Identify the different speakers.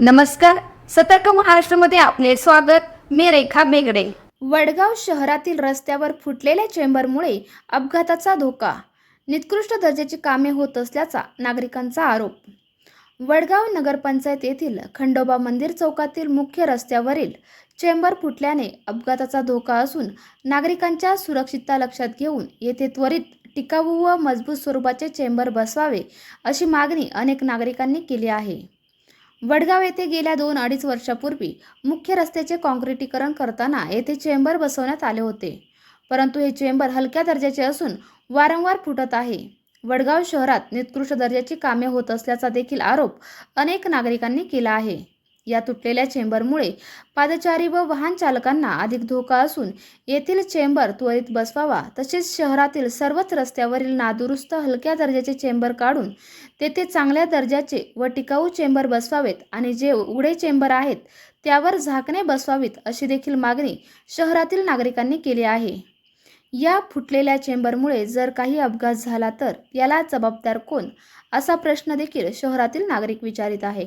Speaker 1: नमस्कार सतर्क महाराष्ट्रामध्ये आपले स्वागत. मी रेखा बेगडे.
Speaker 2: वडगाव शहरातील रस्त्यावर फुटलेल्या चेंबरमुळे अपघाताचा धोका. निकृष्ट दर्जाची कामे होत असल्याचा नागरिकांचा आरोप. वडगाव नगरपंचायत येथील खंडोबा मंदिर चौकातील मुख्य रस्त्यावरील चेंबर फुटल्याने अपघाताचा धोका असून नागरिकांच्या सुरक्षितता लक्षात घेऊन येथे त्वरित टिकाऊ व मजबूत स्वरूपाचे चेंबर बसवावे अशी मागणी अनेक नागरिकांनी केली आहे. वडगाव येथे गेल्या दोन अडीच वर्षापूर्वी मुख्य रस्त्याचे काँक्रिटीकरण करताना येथे चेंबर बसवण्यात आले होते. परंतु हे चेंबर हलक्या दर्जाचे असून वारंवार फुटत आहे. वडगाव शहरात निकृष्ट दर्जाची कामे होत असल्याचा देखील आरोप अनेक नागरिकांनी केला आहे. या तुटलेल्या चेंबरमुळे पादचारी व वाहन चालकांना अधिक धोका असून येथील चेंबर त्वरित बसवावा तसेच शहरातील सर्वच रस्त्यावरील नादुरुस्त हलक्या दर्जाचे चेंबर काढून तेथे चांगल्या दर्जाचे व टिकाऊ चेंबर बसवावेत आणि जे उघडे चेंबर आहेत त्यावर झाकणे बसवावीत अशी देखील मागणी शहरातील नागरिकांनी केली आहे. या फुटलेल्या चेंबरमुळे जर काही अपघात झाला तर याला जबाबदार कोण? असा प्रश्न देखील शहरातील नागरिक विचारित आहे.